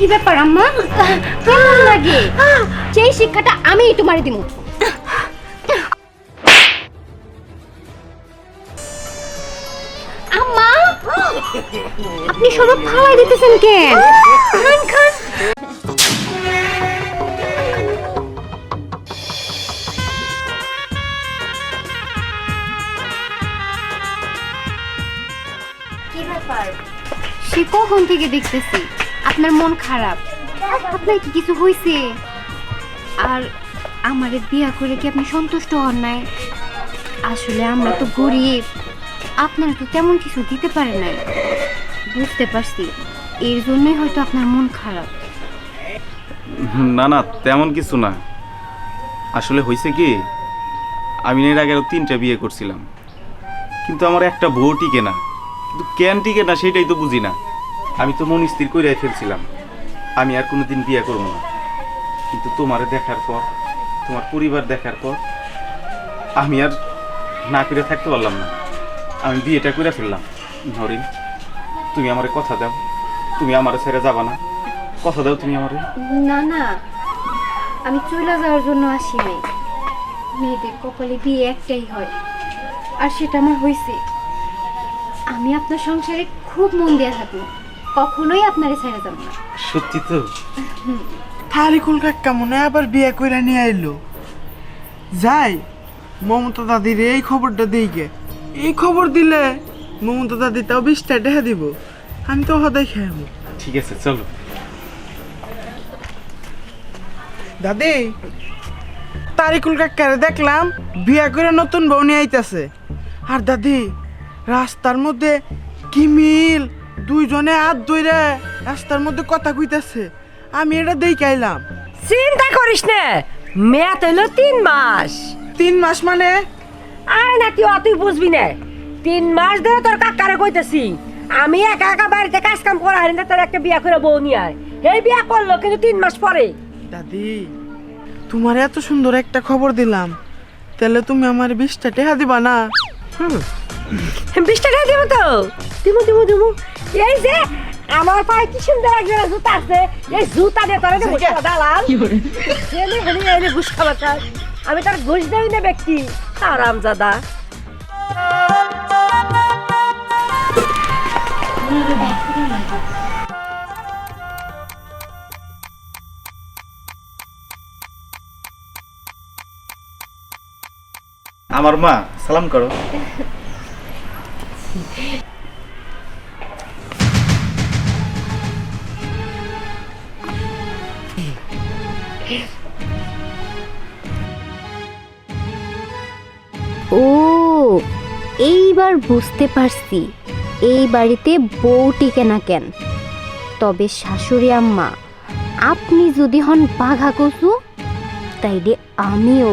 কি ব্যাপার আম্মা? কেমন লাগে? সেই শিক্ষাটা আমি তোমারে দিব আম্মা আপনি সরব খাওয়াই দিতেছেন কেন? খান খান। কি ব্যাপার? সে কখন থেকে দেখতেছি? আপনার মন খারাপ? আপনার কি কিছু হয়েছে আর আমারে বিয়া করে কি আপনি সন্তুষ্ট হন নাই? আসলে আমরা তো গরিব। আপনারা তো তেমন কিছু দিতে পারে নাই। বুঝতে পারছি। এর জন্যই হয়তো আপনার মন খারাপ। না না, তেমন কিছু না। আসলে হয়েছে কি, আমি এর আগে তিনটা বিয়ে করছিলাম। কিন্তু আমার একটা বউ টিকে না। কিন্তু কেন টিকে না সেটাই তো বুঝি না। আমি তো মন স্থির করিয়াই ফেলছিলাম। আমি আর কোনোদিন বিয়ে করব না। কিন্তু তোমারে দেখার পর, তোমার পরিবার দেখার পর, আমি আর না করে থাকতে পারলাম না। আমি বিয়েটা করে ফেললাম। নরিন, তুমি আমারে কথা দাও। তুমি আমারে ছেড়ে যাবা না। কথা দাও তুমি আমারে। না না। আমি চলে যাওয়ার জন্য আসি নাই। মেয়েদের কপালে বিয়ে একটাই হয়। আর সেটা আমার হয়েছে আমি আপনার সংসারে খুব মন দিয়ে থাকব। কখনোই আপনারে ছেড়ে যাব না। সত্যি তো? তারিকুল কাকা মনে আবার বিয়ে করে নিয়ে আইলো? যাই মমতা দাদির এই খবরটা দিইকে এই খবর দিলে মমতা দাদি তাও বিশটা দেখা দিব। আমি তো হদাই খাইব ঠিক আছে চলো। দাদি তারিকুল কাকারে দেখলাম বিয়া করে নতুন বউ নিয়ে আইতাছে। আর দাদি রাস্তার মধ্যে কি মিল? দুইজনে হাত ধইরে রাস্তার মধ্যে কথা কইতাছে। আমি এটা দেখে আইলাম। চিন্তা করিস না মেয়া হইল তিন মাস। তিন মাস মানে? আয় না তুই অতুই বুঝবি না। তিন মাস ধরে তোর কাকারে কইতেছি আমি একা একা বাড়িতে কাজ কাম করা হয় না তোর একটা বিয়া করে বউ নিয়ে আয়। এই বিয়া করল কিন্তু তিন মাস পরে। দাদি তোমার এত সুন্দর একটা খবর দিলাম। তাহলে তুমি আমার বিশটা টেহা দিবা না? বিশ টাকা দিব তো? দিমু দিমু দিমু। এই যে আমার পায়ে কি সুন্দর এক জোড়া জুতা আছে। এই জুতা দিয়ে তোরা দালাল। জেনে হেনে এনে ঘুষ আমি তার ঘুষ দেই না ব্যক্তি। আরাম জাদা আমার মা সালাম করো। ও, এইবার বুঝতে পারছি। এই বাড়িতে বউ টিকে না কেন। তবে শাশুড়ি আম্মা, আপনি যদি হন বাঘা কচু, তাইলে আমিও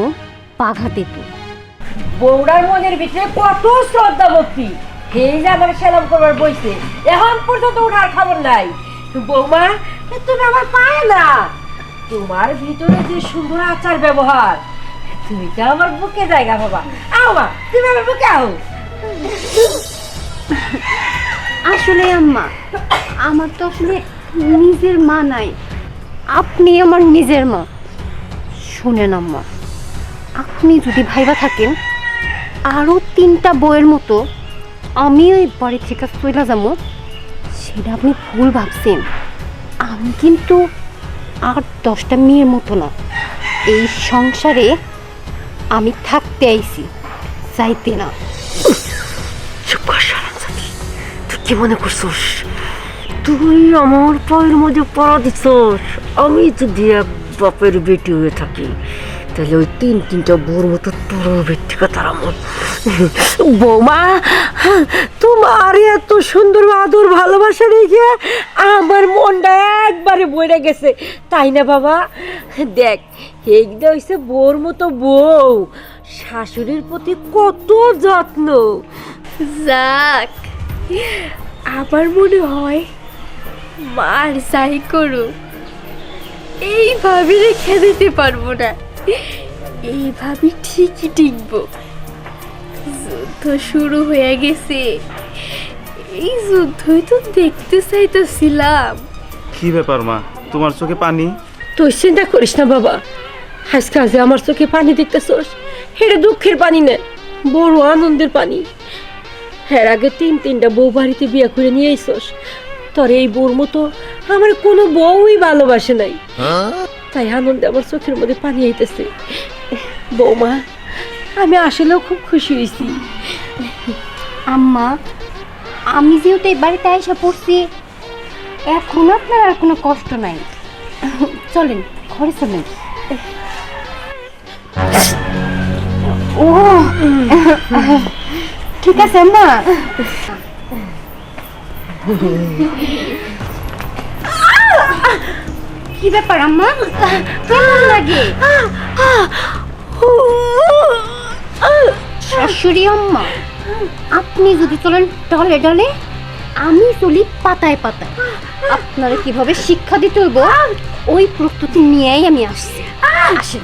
বাঘা তেতু। বৌড়ার মনের ভিতরে কত শ্রদ্ধা ভক্তি এই যে আমার সেলাম করবার বইছে, এখন পর্যন্ত ওঠার খবর নাই। বৌমা তুমি আমার পায় না। তোমার ভিতরে যে সুন্দর আচার ব্যবহার তুমি তো আমার বুকে জায়গা বাবা আও মা, তুমি আমার বুকে আও। আসলে আম্মা, আমার তো আসলে নিজের মা নাই। আপনি আমার নিজের মা। শুনেন আম্মা, আপনি যদি ভাইবা থাকেন আরও তিনটা বইয়ের মতো আমিও এই বাড়ি থেকে চলে যাব, সেটা আপনি ভুল ভাবছেন। আমি কিন্তু আর দশটা মেয়ের মতো না। এই সংসারে আমি থাকতে আইছি চাইতে না। চুপ কর তুই কি মনে করছিস? তুই আমার পায়ের মধ্যে পড়া দিছস। আমি যদি এক বাপের বেটি হয়ে থাকি, তাহলে ওই তিন তিনটা বোর মতো তোর তার আমার বৌমা, তোমার এত সুন্দর আদর ভালোবাসা রেখে আমার মনটা একবারে বইরে গেছে। তাই না বাবা? দেখ এইটা হইছে বোর মতো বউ। শাশুড়ির প্রতি কত যত্ন। যাক আমার মনে হয় মার যাই করুক। এইভাবে রেখে দিতে পারব না। এইভাবে ঠিকই টিকবো। যুদ্ধ শুরু হয়ে গেছে। এই যুদ্ধই তো দেখতে চাইতেছিলাম। কি ব্যাপার মা? তোমার চোখে পানি? তুই চিন্তা করিস না বাবা। আজকে আজ আমার চোখে পানি দেখতেছস? এটা দুঃখের পানি না, বড় আনন্দের পানি। এর আগে তিন তিনটা বউ বাড়িতে বিয়ে করে নিয়ে আইসস তোর এই বউর মতো আমার কোনো বউই ভালোবাসে নাই। তাই আনন্দে আমার চোখের মধ্যে পানি আইতেছে। বৌমা, আমি আসলেও খুব খুশি হয়েছি আম্মা, আমি যেহেতু এই বাড়িতে এসে পড়ছি, এখন আপনার আর কোনো কষ্ট নাই। চলেন, ঘরে চলেন। ও ঠিক আছে আম্মা কি ব্যাপার, আম্মা? লাগে? শাশুড়ি, আম্মা, আপনি যদি চলেন ডলে ডলে, আমি চলি পাতায় পাতায়। আপনারা কীভাবে শিক্ষা দিতে হইব, ওই প্রস্তুতি নিয়েই আমি আসছি। আসেন।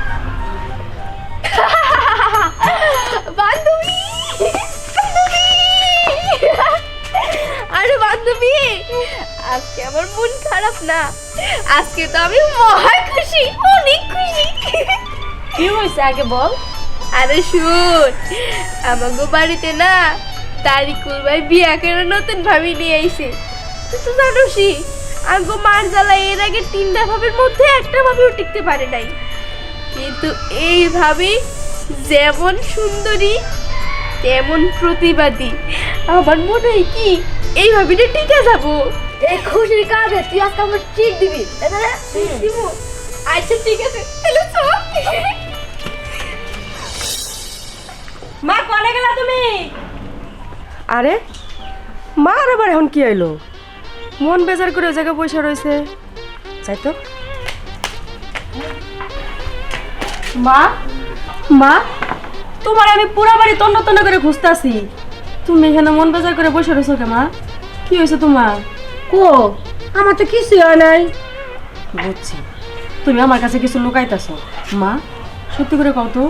আজকে আমার মন খারাপ না। আজকে তো আমি মহা খুশি অনেক খুশি। কি হয়েছে আগে বল। আরে শুন আমাগো বাড়িতে না তারিকুল ভাই বিয়া করে নতুন ভাবি নিয়ে আইছে। তুই তো জানোসই আগো মার জ্বালা এর আগে তিনটা ভাবের মধ্যে একটা ভাবেও টিকতে পারে নাই। কিন্তু এই ভাবি যেমন সুন্দরী তেমন প্রতিবাদী। আমার মনে হয় কি এই ভাবিটা টিকে যাব। এই খুশির কাজে তুই আজকে আমার চিট দিবি? দিবো। আচ্ছা ঠিক আছে হ্যালো চল। মা কনে গেলা তুমি? আরে মা আর আবার এখন কি আইলো? মন বেজার করে ওই জায়গায় বসে রয়েছে। যাই তো। মা? মা? তোমার আমি পুরা বাড়ি তন্ন তন্ন করে খুঁজতাছি। তুমি এখানে মন বেজার করে বসে রয়েছো কে মা? কি হয়েছে তোমার? কো আমার তো কিছু হয় নাই। বুঝছি। তুমি আমার কাছে কিছু লুকাইতেছো। মা সত্যি করে কও তো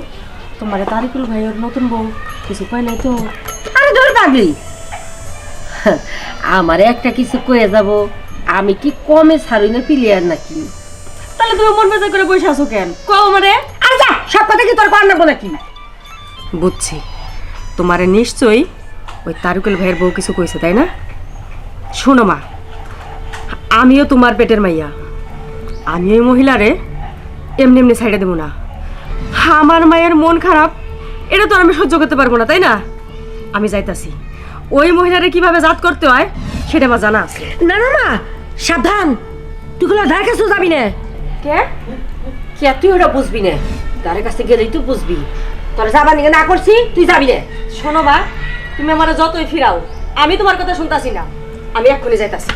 তোমার তারিকুল ভাইয়ের নতুন বউ কিছু কয় নাই তো? আরে ধর পাগলি। আমারে একটা কিছু কয়ে যাব। আমি কি কমে ছাড়ুই না প্লেয়ার নাকি? তাহলে তুমি মন বেজার করে বসে আছো কেন? কও আমারে। আর যা সব কথা কি তোর কর নাকবো নাকি? বুঝছি। তোমারে নিশ্চয়ই ওই তারুকুল ভাইয়ের বউ কিছু কইছে তাই না? শোনো মা আমিও তোমার পেটের মাইয়া। আমি ওই মহিলারে এমনি এমনি সাইডে দেবো না। আমার মায়ের মন খারাপ এটা তো আমি সহ্য করতে পারব না তাই না? আমি যাইতাছি। ওই মহিলারে কীভাবে জাত করতে হয় সেটা আমার জানা আছে। না না মা সাবধান। তুই গুলো ধার কাছে যাবি না। কে? কে তুই ওটা বুঝবি না। ধারের কাছে গেলেই তুই বুঝবি। তোর যাবার নিকে না করছি তুই যাবি না। শোনো বা তুমি আমার যতই ফিরাও আমি তোমার কথা শুনতাছি না। আমি এক্ষুনি যাইতাছি।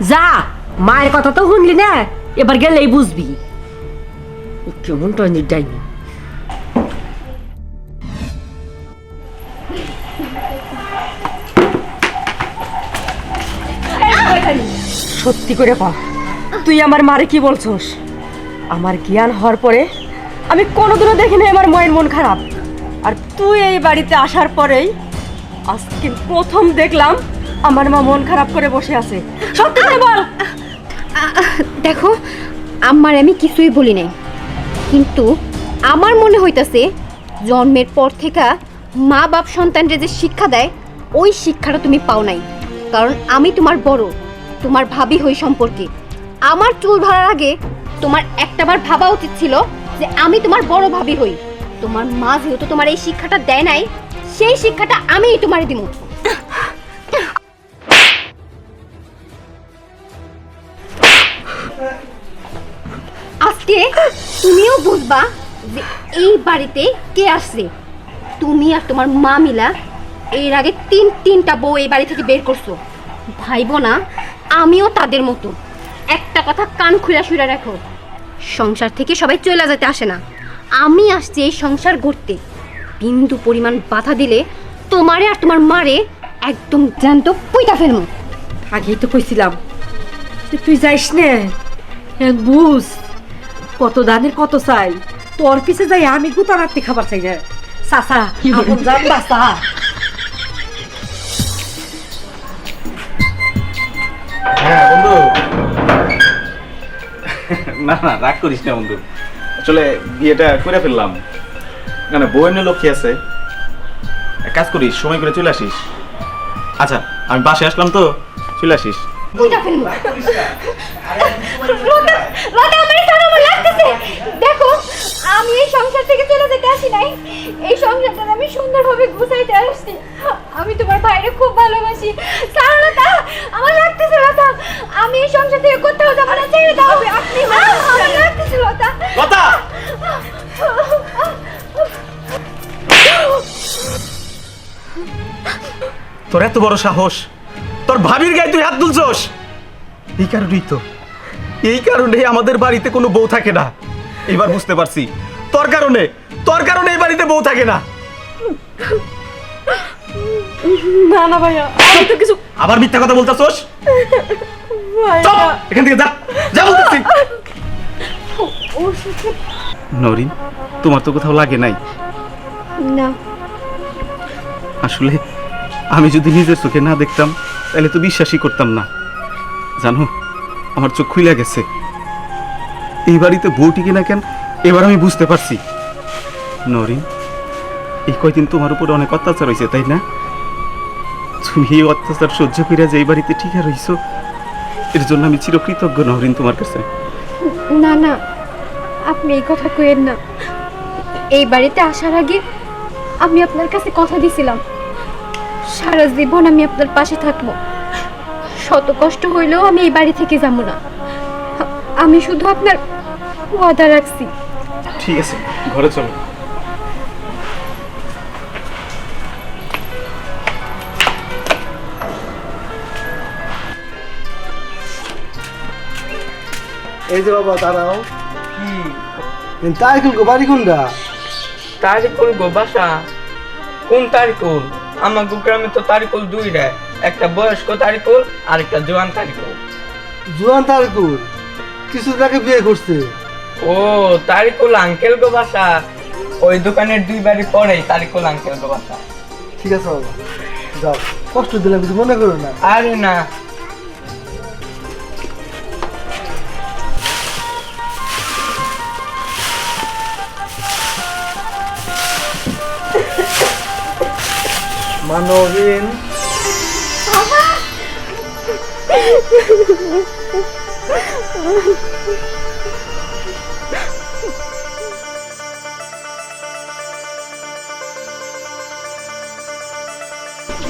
যা, মায়ের কথা তো শুনলি না? এবার গেলেই বুঝবি। কেমন টয়নির ডাইনি সত্যি করে কর তুই আমার মারে কি বলছস? আমার জ্ঞান হওয়ার পরে আমি কোনোদিনও দেখিনি আমার মায়ের মন খারাপ। আর তুই এই বাড়িতে আসার পরেই আজকে প্রথম দেখলাম আমার মা মন খারাপ করে বসে আছে। বল। দেখো আমার আমি কিছুই বলি নাই। কিন্তু আমার মনে হইতাছে, জন্মের পর থেকে মা বাপ সন্তানরে যে শিক্ষা দেয়, ওই শিক্ষাটা তুমি পাও নাই। কারণ আমি তোমার বড়, তোমার ভাবি হই সম্পর্কে। আমার চুল ধরার আগে তোমার একটাবার ভাবা উচিত ছিল যে আমি তোমার বড় ভাবি হই। তোমার মা যেহেতু তোমার এই শিক্ষাটা দেয় নাই, সেই শিক্ষাটা আমিই তোমার দিব আজকে তুমিও বুঝবা যে এই বাড়িতে কে আসছে। তুমি আর তোমার মা মিলা এর আগে তিন তিনটা বউ এই বাড়ি থেকে বের করছ। ভাইবো না, আমিও তাদের মতো। একটা কথা কান খুলে শুয়ে রাখো, সংসার থেকে সবাই চলে যেতে আসে না। আমি আসছি এই সংসার গড়তে। বিন্দু পরিমাণ বাধা দিলে তোমারে আর তোমার মারে একদম জ্যান্ত পুইটা ফেলব আগেই তো কইছিলাম তুই যাইস নে, এক বুঝ। কত দানের কত চাই তোর পিছে যাই আমি গুতা রাত্রি খাবার চাই না চাচা আপন যান বাসা হ্যাঁ বন্ধু। না না রাগ করিস না বন্ধু। আসলে বিয়েটা করে ফেললাম। না না বউয়ের লক্ষ্মী আছে। এক কাজ করিস সময় করে চলে আসিস। আচ্ছা আমি বাসে আসলাম তো চলে আসিস। লাগতেছে দেখো আমি এই সংসার থেকে চলে যেতে আসি নাই। এই সংসারটা আমি সুন্দরভাবে গুছাইতে আসছি। আমি তোমার ভাইরে খুব ভালোবাসি। সারলতা আমার লাগতেছে লতা। আমি এই সংসার থেকে কোথাও যাব না ছেড়ে দাও। আপনি আমার লাগতেছে লতা। লতা! তোর এত বড় সাহস। তোর ভাবির গায়ে তুই হাত তুলছস। এই কারণেই তো। এই কারণে আমাদের বাড়িতে কোনো বউ থাকে না। এবার বুঝতে পারছি। তোর কারণে তোর কারণে এই বাড়িতে বউ থাকে না। না না ভাইয়া আমি তো কিছু আবার মিথ্যা কথা বলতাছস? চল এখান থেকে যা যা বলতেছি। নরিন তোমার তো কোথাও লাগে নাই। না। আসলে আমি যদি নিজের চোখে না দেখতাম তাহলে তো বিশ্বাসই করতাম না। জানো আমার চোখ খুলে গেছে। এই বাড়িতে বউটি কিনা কেন? এবার আমি বুঝতে পারছি। নরিন, এই কয়দিন তোমার উপরে অনেক অত্যাচার হয়েছে তাই না? তুমি এই অত্যাচার সহ্য করে যে এই বাড়িতে ঠিক রইছো, এর জন্য আমি চিরকৃতজ্ঞ নরিন তোমার কাছে। না না, আপনি এই কথা কইেন না। এই বাড়িতে আসার আগে আমি আপনার কাছে কথা দিছিলাম। সারা জীবন আমি আপনার পাশে থাকব। শত কষ্ট হইলেও আমি এই বাড়ি থেকে যাব না। আমি শুধু আপনার ওয়াদা রাখছি। ঠিক আছে ঘরে চলো। এই যে বাবা দাঁড়াও। কি? তারিকুল গো বাড়ি কোনটা? তারিকুল গো বাসা? কোন তারিকুল আমার গ্রামে তো তারিকুল দুই রে একটা বয়স্ক তারিকুল আর একটা জোয়ান তারিকুল। জোয়ান তারিকুল? কিছু তাকে বিয়ে করছে? ও তারিকুল আঙ্কেল গো বাসা। ওই দোকানের দুই বাড়ি পরেই তারিকুল আঙ্কেল গো বাসা। ঠিক আছে বাবা যাও। কষ্ট দিলাম কিছু মনে করো না। আরে না মানবীন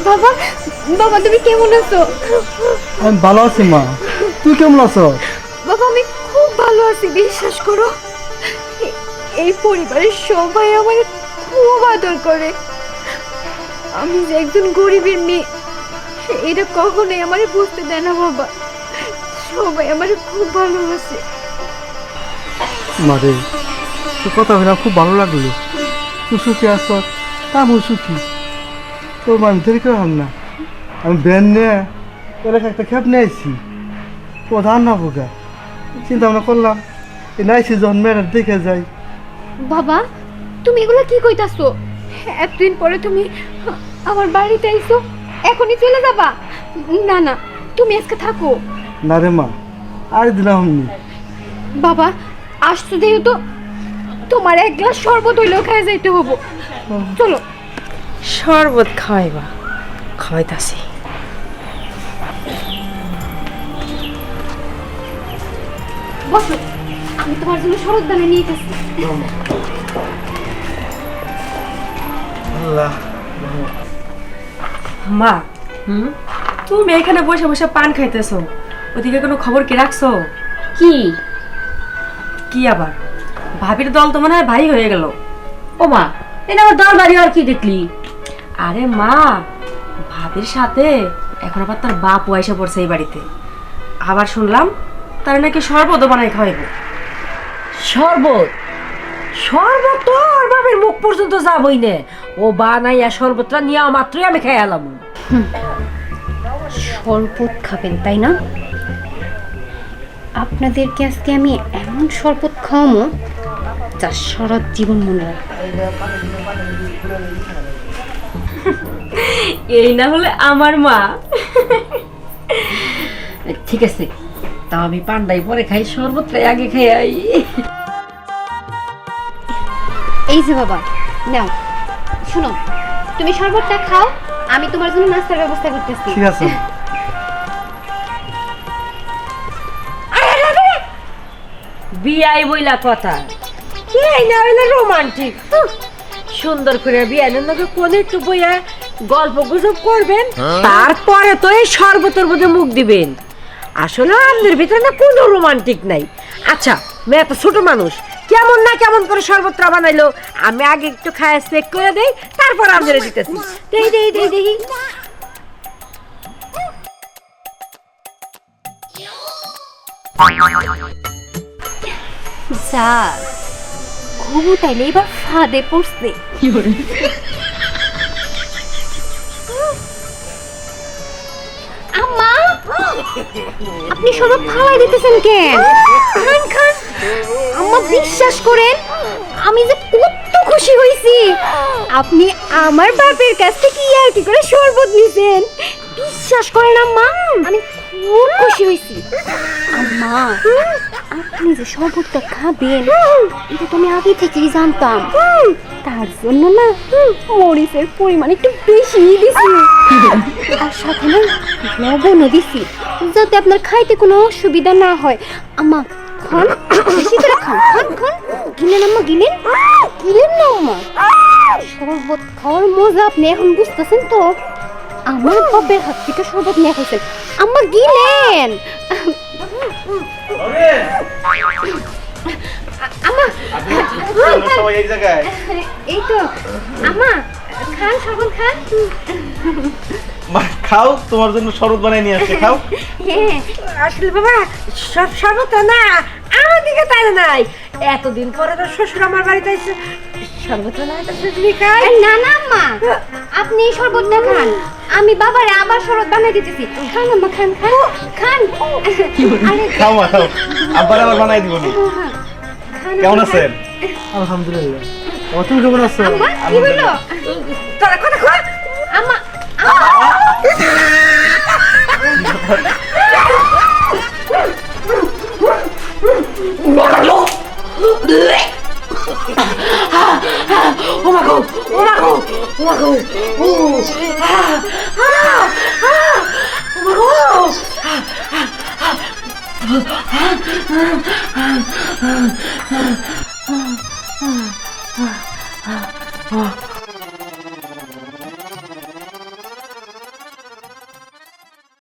বাবা বাবা তুমি কেমন আছো? আমি ভালো আছি মা। তুই কেমন আছো? বাবা আমি খুব ভালো আছি বিশ্বাস করো। এই পরিবারের সবাই আমার খুব আদর করে। আমি যে একজন গরিবের মেয়ে এটা কখনোই আমার বুঝতে দেয় না বাবা। সবাই আমার খুব ভালোবাসে। মারে তোর কথা হইলে খুব ভালো লাগল। তুই সুখী আছো তা আমি সুখী। তোর মানে দেরি করে হন না। আমি ব্যান নিয়ে এলাকা একটা খেপ নিয়ে আসছি প্রধান না বোকা চিন্তা ভাবনা করলাম এই নাইছি যখন মেয়েরা দেখে যাই। বাবা তুমি এগুলো কি কইতাছো? এতদিন পরে তুমি আমার বাড়িতে আইছো? এখনই চলে যাবা? না না তুমি আজকে থাকো। না রে মা আর দিলাম আমি বাবা আসছো যেহেতু তোমার এক গ্লাস শরবত হইলেও খাই যাইতে হব। চলো। শরবত খাওয়াইবা খাওয়াইতাছি। বসো আমি তোমার জন্য শরৎ দানা নিয়ে গেছি আল্লাহ। মা তুমি এখানে বসে বসে পান খাইতেছো ওদিকে কোনো খবর কি রাখছো? কি? কি আবার? ভাবির দল তো মনে হয় ভাই হয়ে গেল। ও মা এটা আমার দল বাড়ি আর কি দেখলি? আরে মা ভাবির সাথে এখন আবার তার বাপ পয়সা পড়ছে এই বাড়িতে। আবার শুনলাম তারা নাকি শরবতও বানাই খাওয়াইব। শরবত? শরবত তো ওর বাপের মুখ পর্যন্ত যাবই না। ও বানাইয়া শরবতটা নিয়ে মাত্রই আমি খাই এলাম। শরবত খাবেন তাই না? আপনাদেরকে আজকে আমি এমন শরবত খাওয়ামো যা সারা জীবন মনে রাখবে এই না হলে আমার মা। ঠিক আছে তা আমি পান্ডাই পরে খাই শরবতটাই আগে খাই। আই এই যে বাবা নাও। শুনো তুমি শরবতটা খাও আমি তোমার জন্য নাস্তার ব্যবস্থা করতেছি। ঠিক আছে। বিয়াই বইলা কথা। এই না হইলে রোমান্টিক? সুন্দর করে বিয়ানের লোকে কোন একটু বইয়া গল্প গুজব করবেন? তারপরে তো এই শরবতের মধ্যে মুখ দিবেন। আসলে আমাদের ভিতরে না কোনো রোমান্টিক নাই। আচ্ছা মেয়ে তো ছোট মানুষ কেমন না কেমন করে শরবতটা বানাইলো? আমি আগে একটু খায় চেক করে দেই তারপর আপনারা দিতেছি। দেই দেই দেই দেই। যা ঘুঘু তাইলে এবার ফাঁদে পড়ছে। আম্মা আপনি সরব খাওয়াই দিতেছেন কেন? খান খান। আম্মা, বিশ্বাস করেন, আমি যে কত খুশি হয়েছি। আপনি আমার বাপের কাছ থেকে আর কি করে শরবত নিছেন। বিশ্বাস করেন আম্মা, আমি খুব খুশি হয়েছি। আম্মা, আপনি যে শরবতটা খাবেন, এটা তো আমি আগে থেকেই জানতাম। তার জন্য না, মরিচের পরিমাণ একটু বেশি দিছি। আর সাথে না লবণও দিছি, যাতে আপনার খাইতে কোনো অসুবিধা না হয়। আম্মা খান বেশি করে খান খান খান গিলেন আম্মা গিলেন গিলেন না আম্মা শরবত খাওয়ার মজা আপনি এখন বুঝতেছেন তো? আমার বাপের হাত থেকে শরবত নিয়ে খাইছেন আম্মা গিলেন। এই তো। আম্মা খান শরবত খান। খাও তোমার জন্য শরবত বানাই নিয়ে আসছে খাও। হ্যাঁ আসলে বাবা সব শরবত না। আমার দিকে তাই নাই। এতদিন পরে তো শ্বশুর আমার বাড়িতে এসে শরবত না এটা খাই না না আম্মা। আপনি এই শরবতটা খান। আমি বাবারে আবার শরবত বানিয়ে দিতেছি। খান আম্মা খান খান। খান। খাও মা খাও। আব্বার আবার বানাই দিব কেমন আছেন? আলহামদুলিল্লাহ। তুমি কেমন আছো খান। আম্মা কি হলো তোরা